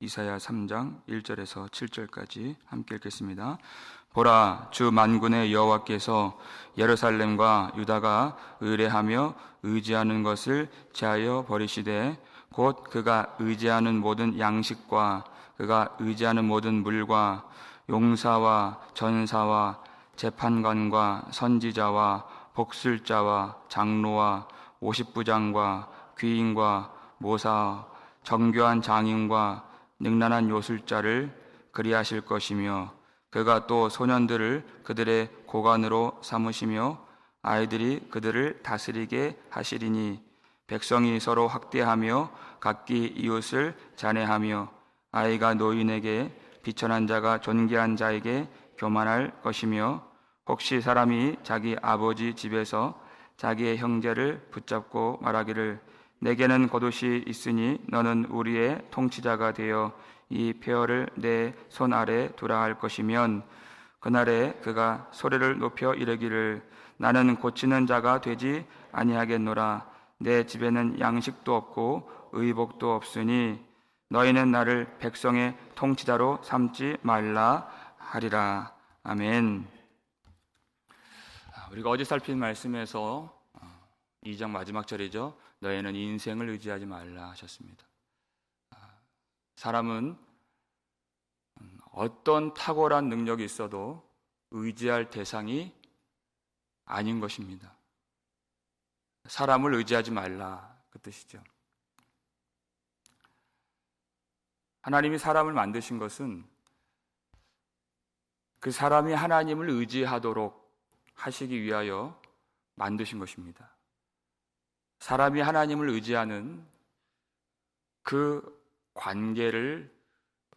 이사야 3장 1절에서 7절까지 함께 읽겠습니다. 보라 주 만군의 여호와께서 예루살렘과 유다가 의뢰하며 의지하는 것을 제하여 버리시되 곧 그가 의지하는 모든 양식과 그가 의지하는 모든 물과 용사와 전사와 재판관과 선지자와 복술자와 장로와 오십부장과 귀인과 모사 정교한 장인과 능란한 요술자를 그리하실 것이며 그가 또 소년들을 그들의 고관으로 삼으시며 아이들이 그들을 다스리게 하시리니 백성이 서로 학대하며 각기 이웃을 잔해하며 아이가 노인에게 비천한 자가 존귀한 자에게 교만할 것이며 혹시 사람이 자기 아버지 집에서 자기의 형제를 붙잡고 말하기를 내게는 겉옷이 있으니 너는 우리의 통치자가 되어 이 폐허를 내 손 아래 두라 할 것이면 그날에 그가 소리를 높여 이르기를 나는 고치는 자가 되지 아니하겠노라 내 집에는 양식도 없고 의복도 없으니 너희는 나를 백성의 통치자로 삼지 말라 하리라 아멘. 우리가 어제 살핀 말씀에서 2장 마지막 절이죠. 너희는 인생을 의지하지 말라 하셨습니다. 사람은 어떤 탁월한 능력이 있어도 의지할 대상이 아닌 것입니다. 사람을 의지하지 말라 그 뜻이죠. 하나님이 사람을 만드신 것은 그 사람이 하나님을 의지하도록 하시기 위하여 만드신 것입니다. 사람이 하나님을 의지하는 그 관계를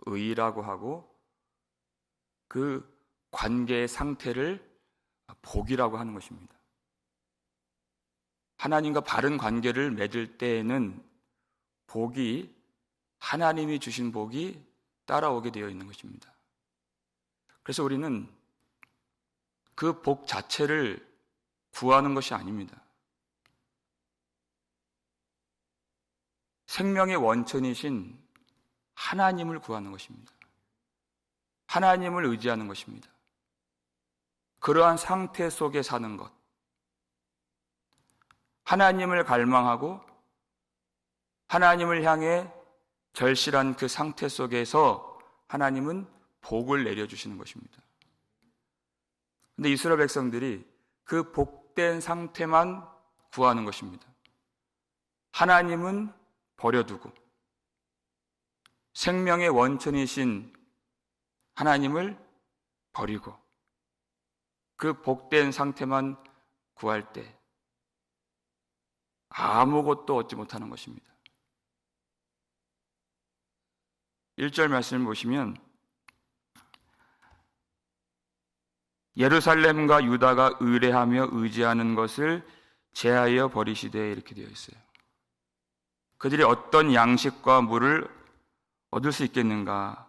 의라고 하고 그 관계의 상태를 복이라고 하는 것입니다. 하나님과 바른 관계를 맺을 때에는 복이 하나님이 주신 복이 따라오게 되어 있는 것입니다. 그래서 우리는 그 복 자체를 구하는 것이 아닙니다. 생명의 원천이신 하나님을 구하는 것입니다. 하나님을 의지하는 것입니다. 그러한 상태 속에 사는 것. 하나님을 갈망하고 하나님을 향해 절실한 그 상태 속에서 하나님은 복을 내려주시는 것입니다. 근데 이스라엘 백성들이 그 복된 상태만 구하는 것입니다. 하나님은 버려두고 생명의 원천이신 하나님을 버리고 그 복된 상태만 구할 때 아무것도 얻지 못하는 것입니다. 1절 말씀을 보시면 예루살렘과 유다가 의뢰하며 의지하는 것을 제하여 버리시되 이렇게 되어 있어요. 그들이 어떤 양식과 물을 얻을 수 있겠는가?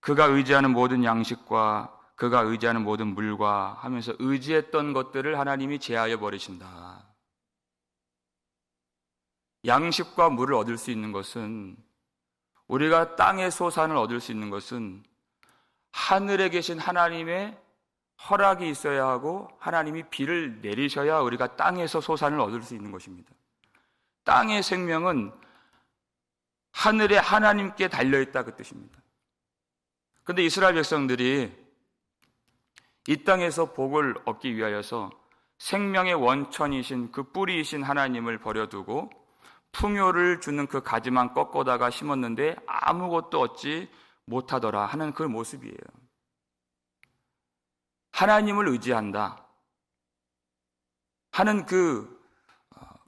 그가 의지하는 모든 양식과 그가 의지하는 모든 물과 하면서 의지했던 것들을 하나님이 제하여 버리신다. 양식과 물을 얻을 수 있는 것은 우리가 땅의 소산을 얻을 수 있는 것은 하늘에 계신 하나님의 허락이 있어야 하고 하나님이 비를 내리셔야 우리가 땅에서 소산을 얻을 수 있는 것입니다. 땅의 생명은 하늘의 하나님께 달려있다 그 뜻입니다. 근데 이스라엘 백성들이 이 땅에서 복을 얻기 위하여서 생명의 원천이신 그 뿌리이신 하나님을 버려두고 풍요를 주는 그 가지만 꺾어다가 심었는데 아무것도 얻지 못하더라 하는 그 모습이에요. 하나님을 의지한다 하는 그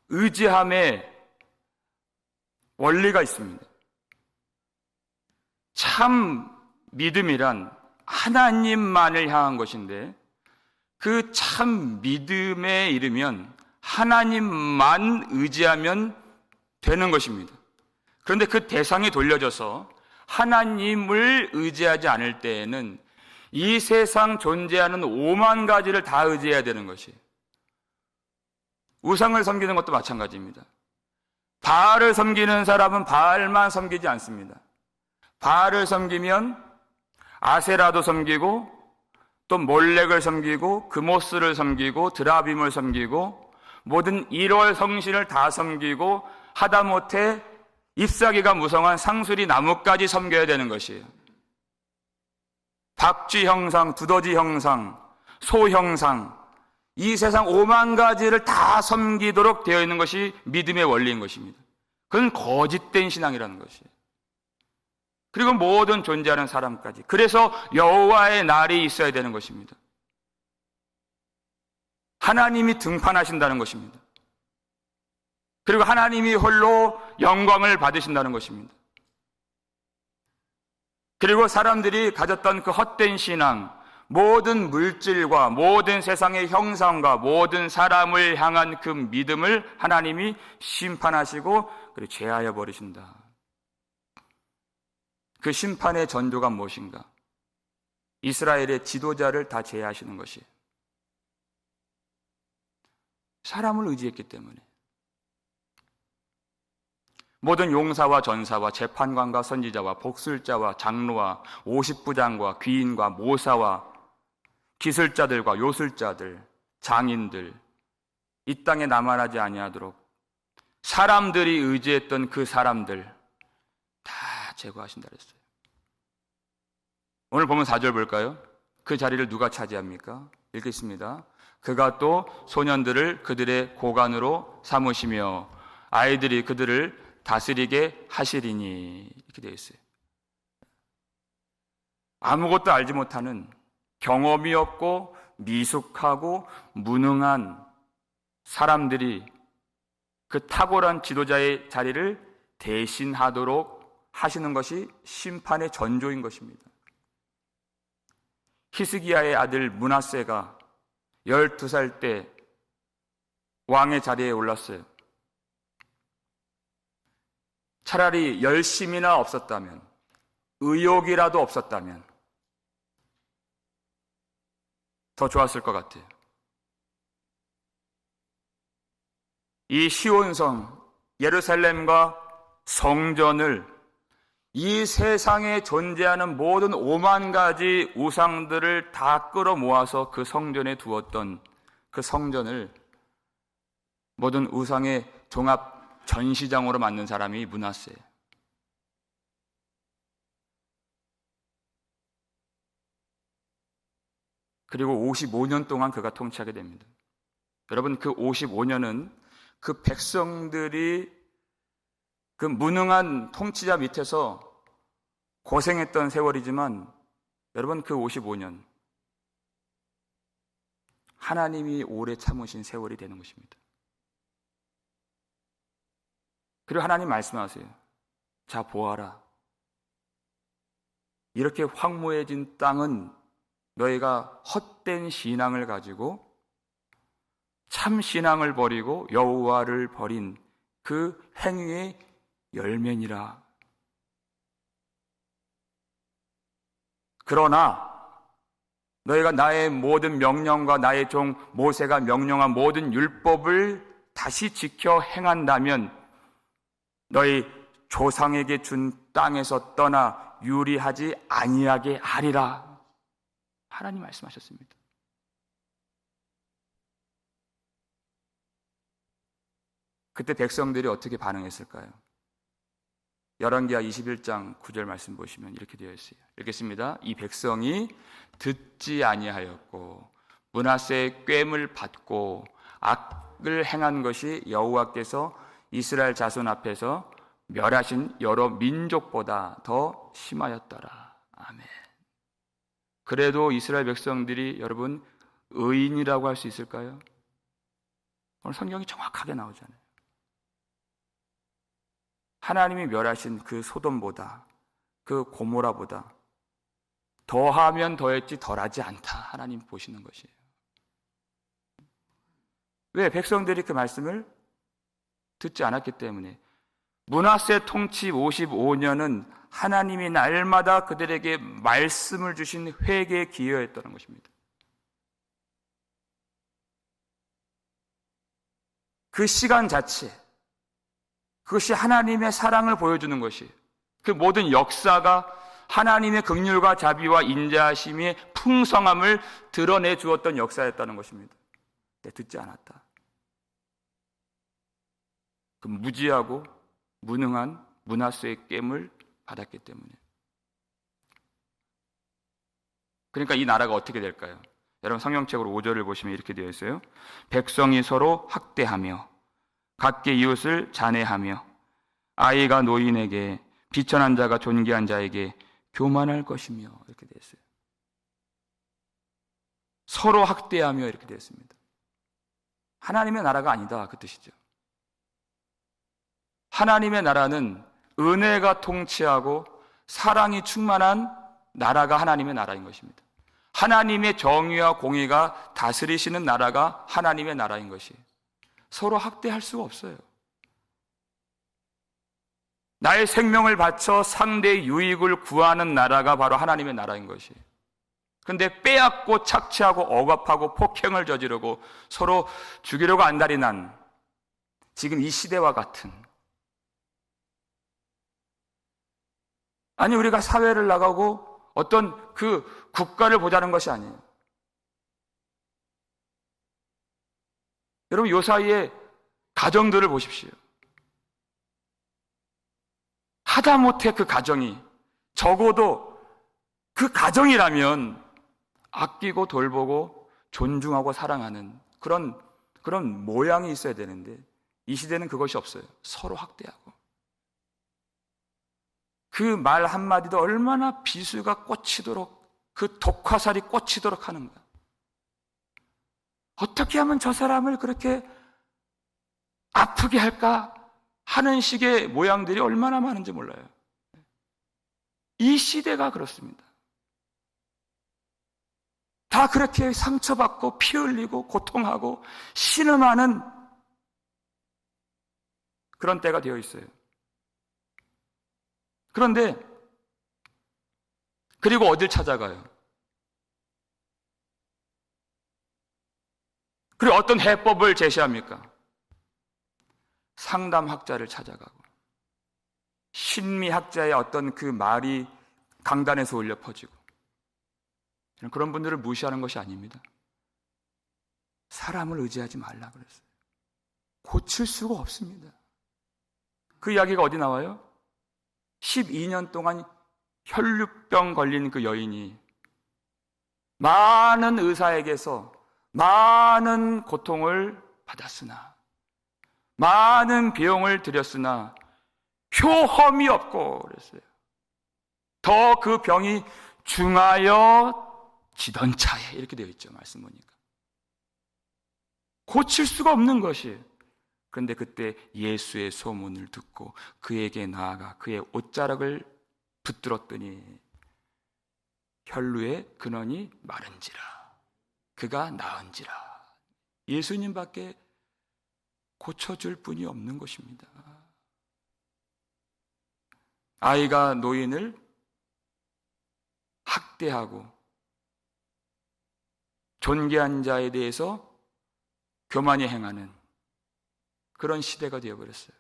의지함의 원리가 있습니다. 참 믿음이란 하나님만을 향한 것인데 그 참 믿음에 이르면 하나님만 의지하면 되는 것입니다. 그런데 그 대상이 돌려져서 하나님을 의지하지 않을 때에는 이 세상 존재하는 오만 가지를 다 의지해야 되는 것이에요. 우상을 섬기는 것도 마찬가지입니다. 바알을 섬기는 사람은 바알만 섬기지 않습니다. 바알을 섬기면 아세라도 섬기고 또 몰렉을 섬기고 그모스를 섬기고 드라빔을 섬기고 모든 1월 성신을 다 섬기고 하다못해 잎사귀가 무성한 상수리 나무까지 섬겨야 되는 것이에요. 박쥐 형상, 두더지 형상, 소 형상, 이 세상 오만 가지를 다 섬기도록 되어 있는 것이 믿음의 원리인 것입니다. 그건 거짓된 신앙이라는 것이에요. 그리고 모든 존재하는 사람까지. 그래서 여호와의 날이 있어야 되는 것입니다. 하나님이 등판하신다는 것입니다. 그리고 하나님이 홀로 영광을 받으신다는 것입니다. 그리고 사람들이 가졌던 그 헛된 신앙, 모든 물질과 모든 세상의 형상과 모든 사람을 향한 그 믿음을 하나님이 심판하시고 그리고 제하여 버리신다. 그 심판의 전조가 무엇인가? 이스라엘의 지도자를 다 제하시는 것이 사람을 의지했기 때문에 모든 용사와 전사와 재판관과 선지자와 복술자와 장로와 오십부장과 귀인과 모사와 기술자들과 요술자들, 장인들 이 땅에 남아나지 아니하도록 사람들이 의지했던 그 사람들 다 제거하신다 그랬어요. 오늘 보면 4절 볼까요? 그 자리를 누가 차지합니까? 읽겠습니다. 그가 또 소년들을 그들의 고관으로 삼으시며 아이들이 그들을 다스리게 하시리니 이렇게 되어 있어요. 아무것도 알지 못하는 경험이 없고 미숙하고 무능한 사람들이 그 탁월한 지도자의 자리를 대신하도록 하시는 것이 심판의 전조인 것입니다. 히스기야의 아들 문하세가 12살 때 왕의 자리에 올랐어요. 차라리 열심이나 없었다면, 의욕이라도 없었다면, 더 좋았을 것 같아요. 이 시온성, 예루살렘과 성전을 이 세상에 존재하는 모든 오만 가지 우상들을 다 끌어모아서 그 성전에 두었던 그 성전을 모든 우상의 종합 전시장으로 만든 사람이 문하세예요. 그리고 55년 동안 그가 통치하게 됩니다. 여러분 그 55년은 그 백성들이 그 무능한 통치자 밑에서 고생했던 세월이지만 여러분 그 55년 하나님이 오래 참으신 세월이 되는 것입니다. 그리고 하나님 말씀하세요. 자, 보아라. 이렇게 황무해진 땅은 너희가 헛된 신앙을 가지고 참 신앙을 버리고 여호와를 버린 그 행위의 열매니라. 그러나 너희가 나의 모든 명령과 나의 종 모세가 명령한 모든 율법을 다시 지켜 행한다면 너희 조상에게 준 땅에서 떠나 유리하지 아니하게 하리라. 하나님 말씀하셨습니다. 그때 백성들이 어떻게 반응했을까요? 열왕기하 21장 9절 말씀 보시면 이렇게 되어 있어요. 읽겠습니다. 이 백성이 듣지 아니하였고 문하세의 꿰을 받고 악을 행한 것이 여호와께서 이스라엘 자손 앞에서 멸하신 여러 민족보다 더 심하였더라. 아멘. 그래도 이스라엘 백성들이 여러분 의인이라고 할 수 있을까요? 오늘 성경이 정확하게 나오잖아요. 하나님이 멸하신 그 소돔보다 그 고모라보다 더하면 더했지 덜하지 않다. 하나님 보시는 것이에요. 왜 백성들이 그 말씀을 듣지 않았기 때문에 문하세 통치 55년은 하나님이 날마다 그들에게 말씀을 주신 회개의 기회였다는 것입니다. 그 시간 자체, 그것이 하나님의 사랑을 보여주는 것이, 그 모든 역사가 하나님의 극률과 자비와 인자하심의 풍성함을 드러내 주었던 역사였다는 것입니다. 근데 듣지 않았다. 그 무지하고 무능한 문하수의 깸을 받았기 때문에. 그러니까 이 나라가 어떻게 될까요? 여러분 성경책으로 5절을 보시면 이렇게 되어 있어요. 백성이 서로 학대하며 각기 이웃을 잔해하며 아이가 노인에게 비천한 자가 존귀한 자에게 교만할 것이며 이렇게 되어 있어요. 서로 학대하며 이렇게 되어 있습니다. 하나님의 나라가 아니다 그 뜻이죠. 하나님의 나라는 은혜가 통치하고 사랑이 충만한 나라가 하나님의 나라인 것입니다. 하나님의 정의와 공의가 다스리시는 나라가 하나님의 나라인 것이 서로 학대할 수가 없어요. 나의 생명을 바쳐 상대의 유익을 구하는 나라가 바로 하나님의 나라인 것이. 근데 빼앗고 착취하고 억압하고 폭행을 저지르고 서로 죽이려고 안달이 난 지금 이 시대와 같은 아니 우리가 사회를 나가고 어떤 그 국가를 보자는 것이 아니에요. 여러분 요 사이에 가정들을 보십시오. 하다못해 그 가정이 적어도 그 가정이라면 아끼고 돌보고 존중하고 사랑하는 그런 그런 모양이 있어야 되는데 이 시대는 그것이 없어요. 서로 학대하고 그 말 한마디도 얼마나 비수가 꽂히도록 그 독화살이 꽂히도록 하는가. 어떻게 하면 저 사람을 그렇게 아프게 할까 하는 식의 모양들이 얼마나 많은지 몰라요. 이 시대가 그렇습니다. 다 그렇게 상처받고 피 흘리고 고통하고 신음하는 그런 때가 되어 있어요. 그런데 그리고 어딜 찾아가요? 그리고 어떤 해법을 제시합니까? 상담학자를 찾아가고 신미학자의 어떤 그 말이 강단에서 울려 퍼지고 그런 분들을 무시하는 것이 아닙니다. 사람을 의지하지 말라 그랬어요. 고칠 수가 없습니다. 그 이야기가 어디 나와요? 12년 동안 혈류병 걸린 그 여인이 많은 의사에게서 많은 고통을 받았으나 많은 비용을 들였으나 효험이 없고 그랬어요. 더 그 병이 중하여 지던 차에 이렇게 되어 있죠. 말씀 보니까. 고칠 수가 없는 것이. 그런데 그때 예수의 소문을 듣고 그에게 나아가 그의 옷자락을 붙들었더니 혈루의 근원이 마른지라. 그가 나은지라. 예수님밖에 고쳐줄 분이 없는 것입니다. 아이가 노인을 학대하고 존귀한 자에 대해서 교만히 행하는 그런 시대가 되어버렸어요.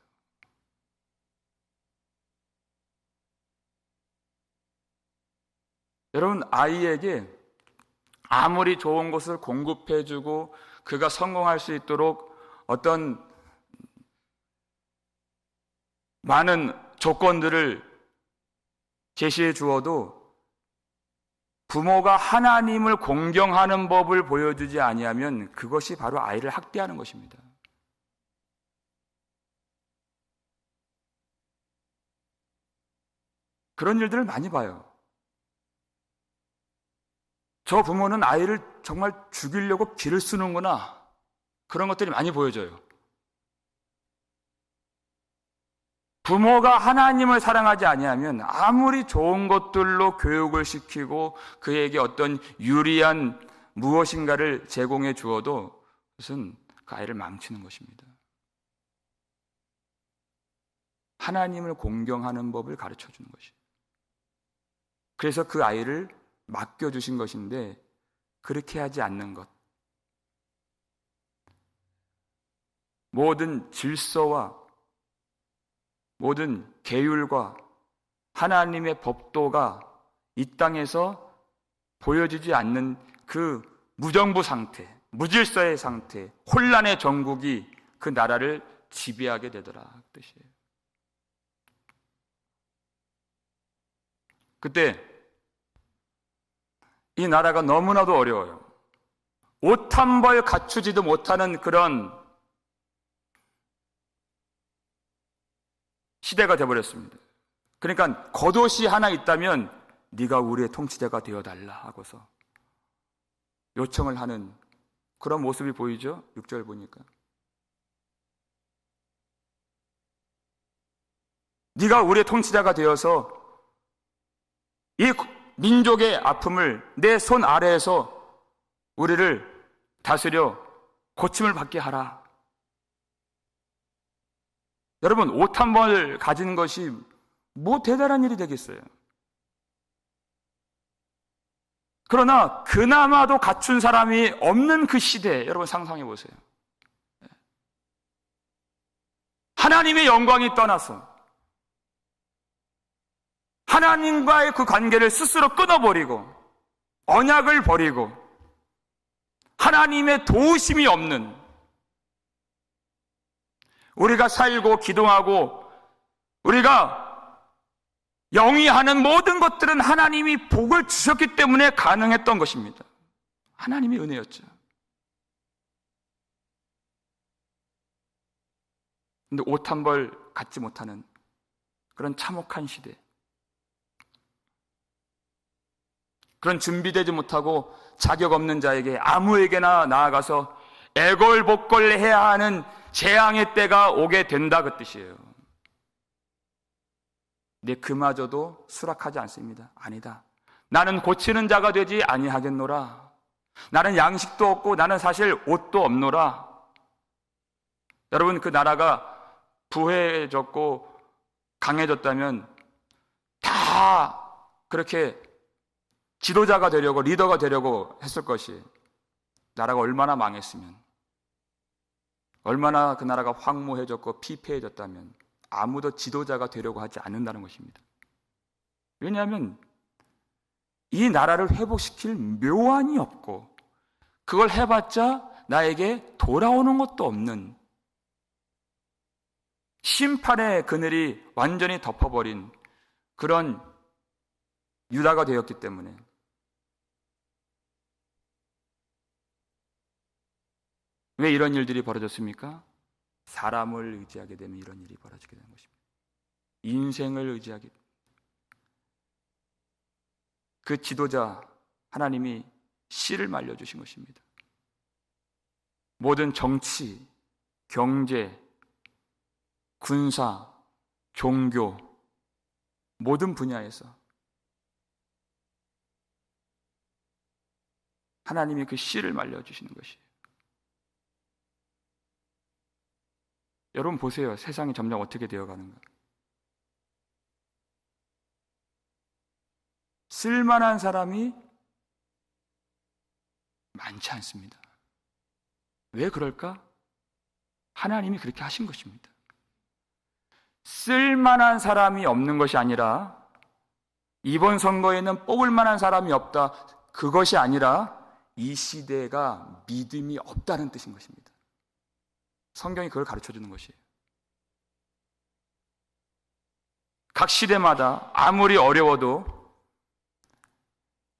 여러분, 아이에게 아무리 좋은 것을 공급해주고 그가 성공할 수 있도록 어떤 많은 조건들을 제시해 주어도 부모가 하나님을 공경하는 법을 보여주지 아니하면 그것이 바로 아이를 학대하는 것입니다. 그런 일들을 많이 봐요. 저 부모는 아이를 정말 죽이려고 길을 쓰는구나. 그런 것들이 많이 보여져요. 부모가 하나님을 사랑하지 아니하면 아무리 좋은 것들로 교육을 시키고 그에게 어떤 유리한 무엇인가를 제공해 주어도 그것은 그 아이를 망치는 것입니다. 하나님을 공경하는 법을 가르쳐 주는 것이. 그래서 그 아이를 맡겨 주신 것인데 그렇게 하지 않는 것. 모든 질서와 모든 계율과 하나님의 법도가 이 땅에서 보여지지 않는 그 무정부 상태, 무질서의 상태, 혼란의 정국이 그 나라를 지배하게 되더라. 그 뜻이에요. 그때 이 나라가 너무나도 어려워요. 옷 한 벌 갖추지도 못하는 그런 시대가 되어버렸습니다. 그러니까 겉옷이 하나 있다면 네가 우리의 통치자가 되어달라 하고서 요청을 하는 그런 모습이 보이죠? 6절 보니까. 네가 우리의 통치자가 되어서 이 민족의 아픔을 내 손 아래에서 우리를 다스려 고침을 받게 하라. 여러분, 옷 한 벌 가진 것이 뭐 대단한 일이 되겠어요? 그러나 그나마도 갖춘 사람이 없는 그 시대, 여러분 상상해 보세요. 하나님의 영광이 떠나서 하나님과의 그 관계를 스스로 끊어버리고 언약을 버리고 하나님의 도우심이 없는 우리가 살고 기동하고 우리가 영위하는 모든 것들은 하나님이 복을 주셨기 때문에 가능했던 것입니다. 하나님의 은혜였죠. 근데 옷 한 벌 갖지 못하는 그런 참혹한 시대. 그런 준비되지 못하고 자격 없는 자에게 아무에게나 나아가서 애걸복걸해야 하는 재앙의 때가 오게 된다 그 뜻이에요. 내 그마저도 수락하지 않습니다. 아니다. 나는 고치는 자가 되지 아니하겠노라. 나는 양식도 없고 나는 사실 옷도 없노라. 여러분 그 나라가 부해졌고 강해졌다면 다 그렇게 지도자가 되려고 리더가 되려고 했을 것이 나라가 얼마나 망했으면 얼마나 그 나라가 황무해졌고 피폐해졌다면 아무도 지도자가 되려고 하지 않는다는 것입니다. 왜냐하면 이 나라를 회복시킬 묘안이 없고 그걸 해봤자 나에게 돌아오는 것도 없는 심판의 그늘이 완전히 덮어버린 그런 유다가 되었기 때문에 왜 이런 일들이 벌어졌습니까? 사람을 의지하게 되면 이런 일이 벌어지게 되는 것입니다. 인생을 의지하게 그 지도자 하나님이 씨를 말려 주신 것입니다. 모든 정치, 경제, 군사, 종교 모든 분야에서 하나님이 그 씨를 말려 주시는 것이 여러분 보세요. 세상이 점점 어떻게 되어가는가. 쓸만한 사람이 많지 않습니다. 왜 그럴까? 하나님이 그렇게 하신 것입니다. 쓸만한 사람이 없는 것이 아니라 이번 선거에는 뽑을 만한 사람이 없다. 그것이 아니라 이 시대가 믿음이 없다는 뜻인 것입니다. 성경이 그걸 가르쳐 주는 것이에요. 각 시대마다 아무리 어려워도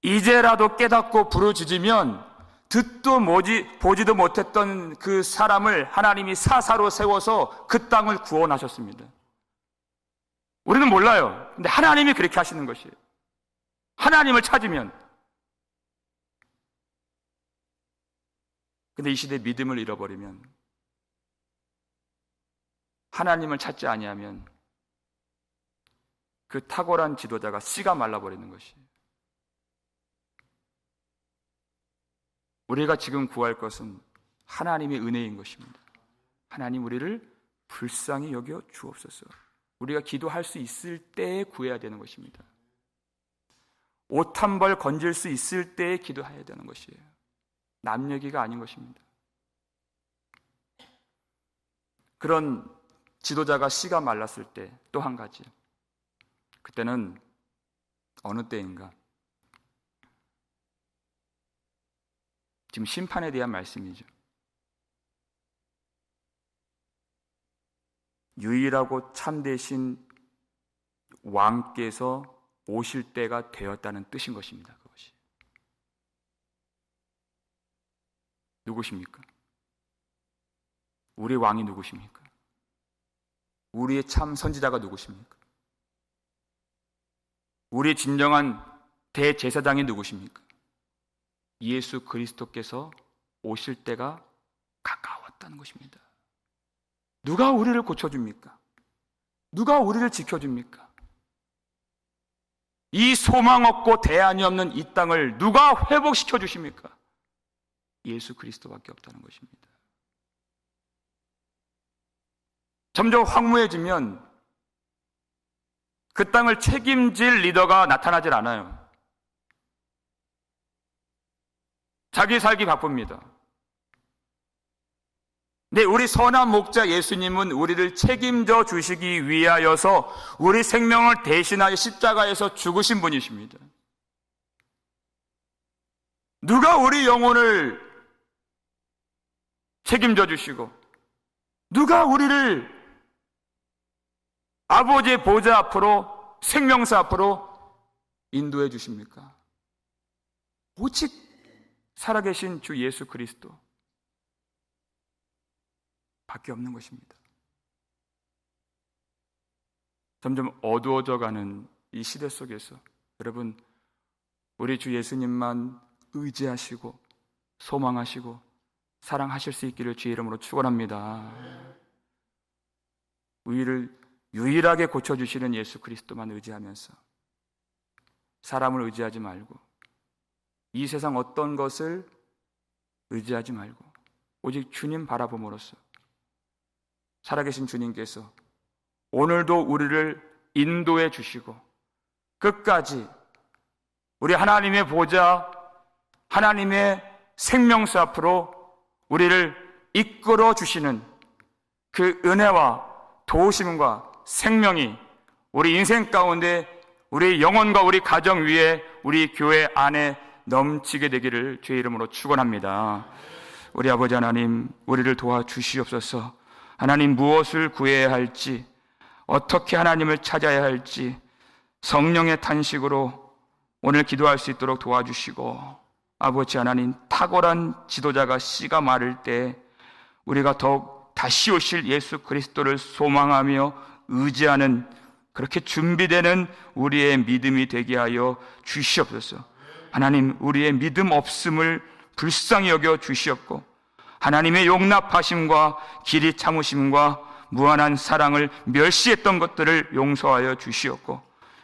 이제라도 깨닫고 부르짖으면 듣도 모지, 보지도 못했던 그 사람을 하나님이 사사로 세워서 그 땅을 구원하셨습니다. 우리는 몰라요. 근데 하나님이 그렇게 하시는 것이에요. 하나님을 찾으면. 근데 이 시대 믿음을 잃어버리면 하나님을 찾지 아니하면 그 탁월한 지도자가 씨가 말라버리는 것이. 우리가 지금 구할 것은 하나님의 은혜인 것입니다. 하나님 우리를 불쌍히 여겨 주옵소서. 우리가 기도할 수 있을 때에 구해야 되는 것입니다. 옷 한 벌 건질 수 있을 때에 기도해야 되는 것이에요. 남 얘기가 아닌 것입니다. 그런 지도자가 씨가 말랐을 때 또 한 가지 그때는 어느 때인가? 지금 심판에 대한 말씀이죠. 유일하고 참되신 왕께서 오실 때가 되었다는 뜻인 것입니다. 그것이. 누구십니까? 우리 왕이 누구십니까? 우리의 참 선지자가 누구십니까? 우리의 진정한 대제사장이 누구십니까? 예수 그리스도께서 오실 때가 가까웠다는 것입니다. 누가 우리를 고쳐줍니까? 누가 우리를 지켜줍니까? 이 소망 없고 대안이 없는 이 땅을 누가 회복시켜 주십니까? 예수 그리스도밖에 없다는 것입니다. 점점 황무해지면 그 땅을 책임질 리더가 나타나질 않아요. 자기 살기 바쁩니다. 근데 우리 선한 목자 예수님은 우리를 책임져 주시기 위하여서 우리 생명을 대신하여 십자가에서 죽으신 분이십니다. 누가 우리 영혼을 책임져 주시고 누가 우리를 아버지의 보좌 앞으로 생명사 앞으로 인도해 주십니까? 오직 살아계신 주 예수 그리스도 밖에 없는 것입니다. 점점 어두워져 가는 이 시대 속에서 여러분 우리 주 예수님만 의지하시고 소망하시고 사랑하실 수 있기를 주의 이름으로 축원합니다. 우리를 유일하게 고쳐 주시는 예수 그리스도만 의지하면서 사람을 의지하지 말고 이 세상 어떤 것을 의지하지 말고 오직 주님 바라봄으로써 살아계신 주님께서 오늘도 우리를 인도해 주시고 끝까지 우리 하나님의 보좌, 하나님의 생명수 앞으로 우리를 이끌어 주시는 그 은혜와 도우심과 생명이 우리 인생 가운데 우리 영혼과 우리 가정 위에 우리 교회 안에 넘치게 되기를 주의 이름으로 축원합니다. 우리 아버지 하나님, 우리를 도와 주시옵소서. 하나님 무엇을 구해야 할지, 어떻게 하나님을 찾아야 할지 성령의 탄식으로 오늘 기도할 수 있도록 도와주시고 아버지 하나님 탁월한 지도자가 씨가 마를 때 우리가 더욱 다시 오실 예수 그리스도를 소망하며 의지하는 그렇게 준비되는 우리의 믿음이 되게 하여 주시옵소서. 하나님 우리의 믿음 없음을 불쌍히 여겨 주시옵고 하나님의 용납하심과 길이 참으심과 무한한 사랑을 멸시했던 것들을 용서하여 주시옵고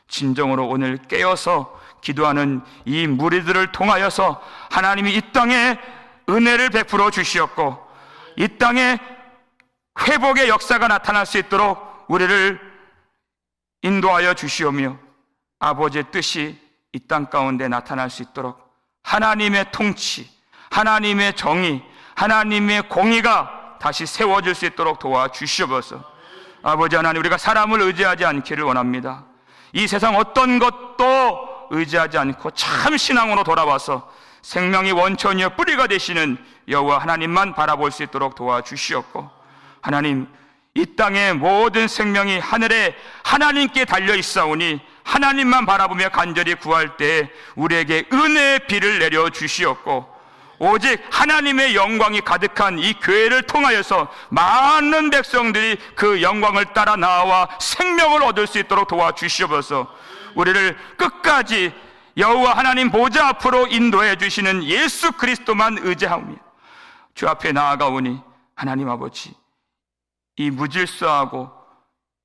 진정으로 오늘 깨어서 기도하는 이 무리들을 통하여서 하나님이 이 땅에 은혜를 베풀어 주시옵고 이 땅에 회복의 역사가 나타날 수 있도록 우리를 인도하여 주시오며 아버지의 뜻이 이 땅 가운데 나타날 수 있도록 하나님의 통치, 하나님의 정의, 하나님의 공의가 다시 세워질 수 있도록 도와주시옵소서. 아버지 하나님, 우리가 사람을 의지하지 않기를 원합니다. 이 세상 어떤 것도 의지하지 않고 참 신앙으로 돌아와서 생명이 원천이여 뿌리가 되시는 여호와 하나님만 바라볼 수 있도록 도와주시옵고 하나님 이 땅의 모든 생명이 하늘에 하나님께 달려 있사오니 하나님만 바라보며 간절히 구할 때 우리에게 은혜의 비를 내려 주시옵고 오직 하나님의 영광이 가득한 이 교회를 통하여서 많은 백성들이 그 영광을 따라 나와 생명을 얻을 수 있도록 도와주시옵소서. 우리를 끝까지 여호와 하나님 보좌 앞으로 인도해 주시는 예수 그리스도만 의지하오며 주 앞에 나아가오니 하나님 아버지 이 무질서하고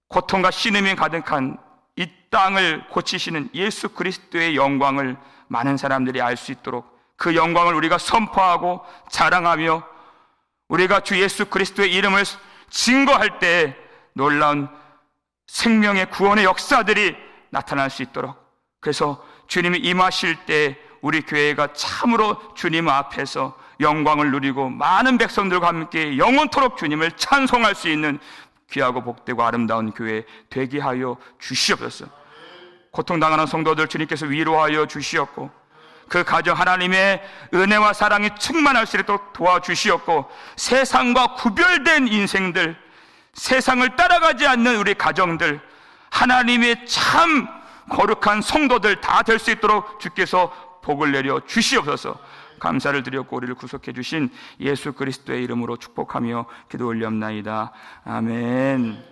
고통과 신음이 가득한 이 땅을 고치시는 예수 그리스도의 영광을 많은 사람들이 알 수 있도록 그 영광을 우리가 선포하고 자랑하며 우리가 주 예수 그리스도의 이름을 증거할 때 놀라운 생명의 구원의 역사들이 나타날 수 있도록 그래서 주님이 임하실 때 우리 교회가 참으로 주님 앞에서 영광을 누리고 많은 백성들과 함께 영원토록 주님을 찬송할 수 있는 귀하고 복되고 아름다운 교회 되게 하여 주시옵소서. 고통당하는 성도들 주님께서 위로하여 주시었고 그 가정 하나님의 은혜와 사랑이 충만할 수 있도록 도와주시었고 세상과 구별된 인생들 세상을 따라가지 않는 우리 가정들 하나님의 참 거룩한 성도들 다 될 수 있도록 주께서 복을 내려 주시옵소서 감사를 드렸고 우리를 구속해 주신 예수 그리스도의 이름으로 축복하며 기도 올렸나이다. 아멘